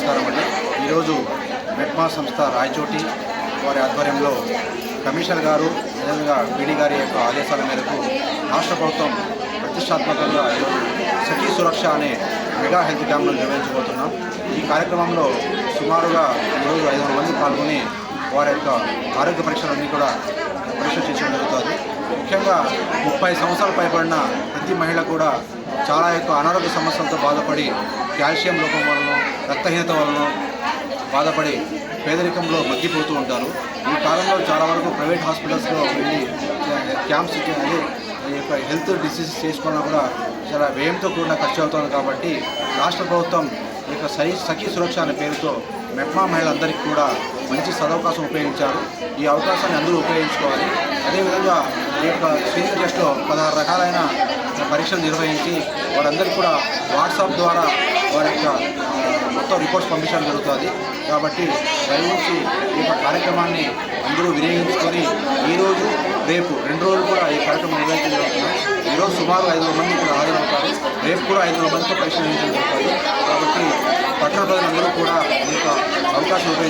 నమస్కారం అండి. ఈరోజు మెట్మా సంస్థ రాయచోటి వారి ఆధ్వర్యంలో కమిషనర్ గారు అదేవిధంగా బీడీ గారి యొక్క ఆదేశాల మేరకు రాష్ట్ర ప్రభుత్వం ప్రతిష్టాత్మకంగా ఈరోజు సఖీ సురక్ష అనే మెగా హెల్త్ క్యాంప్ను నిర్వహించబోతున్నాం. ఈ కార్యక్రమంలో సుమారుగా ఈరోజు ఐదు వందల మంది పాల్గొని వారి యొక్క ఆరోగ్య పరీక్షలన్నీ కూడా పరీక్ష చేయడం జరుగుతుంది. ముఖ్యంగా ముప్పై సంవత్సరాలు పైబడిన ప్రతి మహిళ కూడా చాలా ఎక్కువ అనారోగ్య సమస్యలతో బాధపడి కాల్షియం లోపం వలన రక్తహీనత వలన బాధపడి పేదరికంలో మగ్గిపోతూ ఉంటారు. ఈ కాలంలో చాలా వరకు ప్రైవేట్ హాస్పిటల్స్లో వెళ్ళి క్యాంప్స్ అదే ఈ యొక్క హెల్త్ డిసీజెస్ చేసుకోవడం కూడా చాలా వ్యయంతో కూడిన ఖర్చు అవుతుంది కాబట్టి రాష్ట్ర ప్రభుత్వం ఈ యొక్క సై సఖీ సురక్ష అనే పేరుతో మెప్మా మహిళలందరికీ కూడా మంచి సదవకాశం ఉపయోగించారు. ఈ అవకాశాన్ని అందరూ ఉపయోగించుకోవాలి. అదేవిధంగా ఈ యొక్క స్క్రీనింగ్ టెస్ట్లో పదహారు రకాలైన పరీక్షలు నిర్వహించి వారందరికీ కూడా వాట్సాప్ ద్వారా వారి యొక్క మొత్తం రిపోర్ట్స్ పంపించడం జరుగుతుంది. కాబట్టి దయచేసి ఈ యొక్క కార్యక్రమాన్ని అందరూ వినియోగించుకొని ఈరోజు రేపు రెండు రోజులు కూడా ఈ కార్యక్రమం నిర్వహించడం జరుగుతుంది. ఈరోజు సుమారు ఐదు వందల మంది కూడా హాజరవుతారు. రేపు కూడా ఐదు వందల మందితో పరీక్ష నిర్వహించడం జరుగుతుంది. కాబట్టి పట్టణ ప్రజలందరూ కూడా ఈ యొక్క అవకాశం ఉపయోగించి